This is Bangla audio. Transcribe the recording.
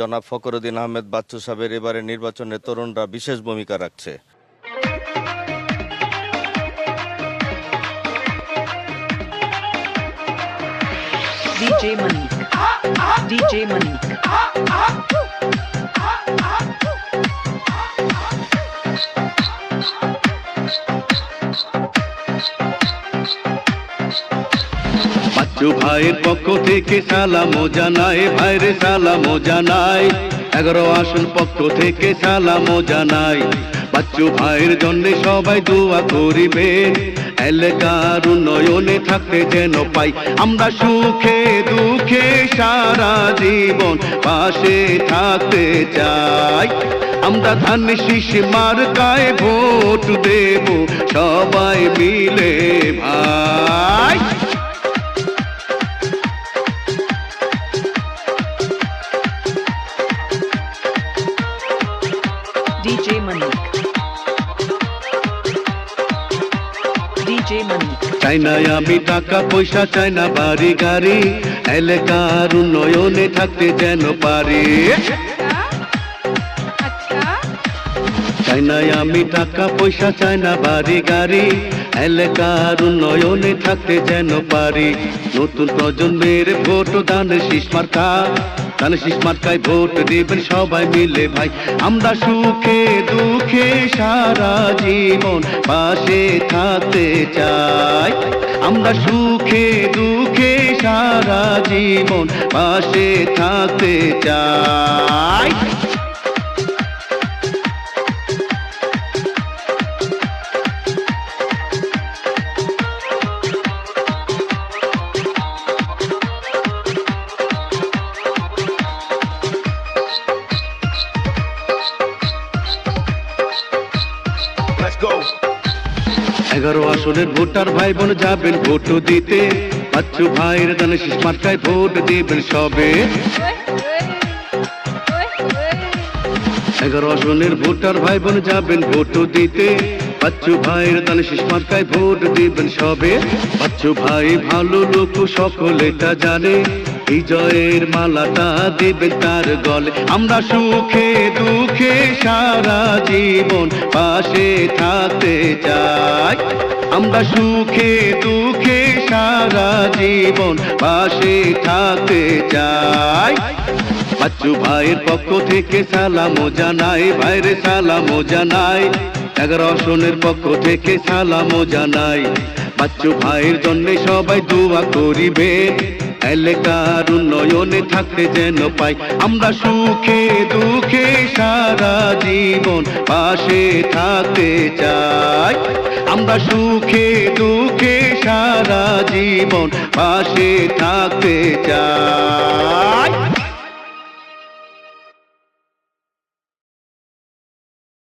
জনাব ফখরুদ্দিন আহমেদ বাচ্চু সাহেবের এবারে নির্বাচনে তরুণরা বিশেষ ভূমিকা রাখছে. DJ Manik. বাচ্চু ভাইয়ের পক্ষ থেকে সালামো জানাই, ভাইরে সালামো জানাই। এগারো আসন পক্ষ থেকে সালামো জানাই। বাচ্চু ভাইয়ের জন্য সবাই দোয়া করিবেন এলাকার উন্নয়নে থাকতে যেন পাই। আমরা সুখে দুঃখে সারা জীবন পাশে থাকতে চাই। আমরা ধান শীষ মার্কায় ভোট দেব, সবাই মিলে ভাই। DJ Manik. DJ Manik. চাই আমি টাকা, পয়সা চাই না বাড়ি, গাড়ি, এলাকার উন্নয়নে থাকতে যেন পারি চাই আমি টাকা, পয়সা চাই না বাড়ি, গাড়ি, এলাকার উন্নয়নে থাকতে যেন পারি নতুন প্রজন্মের ভোট দান শীষ মার্কা দান শীষ মার্কায় ভোট দেবেন সবাই মিলে ভাই। আমরা সুখে, দুঃখে সারা জীবন পাশে থাকতে চাই। আমরা সুখে, দুঃখে সারা জীবন পাশে থাকতে চাই। এগারো আসনের ভোটার ভাই বোন যাবেন ভোট দিতে। বাচ্চু ভাইয়ের দানে শীষ মার্কায় ভোট দিবেন সবে। এগারো আসনের ভোটার ভাই বোন যাবেন ভোট দিতে। বাচ্চু ভাইয়ের দানে শীষ মার্কায় ভোট দিবেন সবে। বাচ্চু ভাই ভালো লোক সকলে তা জানে। বিজয়ের মালাটা দেবে তার গলে। আমরা সুখে দুঃখে সারা জীবন পাশে থাকতে চাই। আমরা সুখে দুঃখে সারা জীবন পাশে থাকতে চাই। বাচ্চু ভাইয়ের পক্ষ থেকে সালামো জানাই, ভাইরে সালামো জানাই। এগারো আসনের পক্ষ থেকে সালামো জানাই। বাচ্চু ভাইয়ের জন্য সবাই দোয়া করিবেন এলাকার উন্নয়নে থাকতে যেন পাই। আমরা সুখে দুঃখে সারা জীবন পাশে থাকতে চাই। আমরা সুখে দুঃখে সারা জীবন পাশে থাকতে চাই।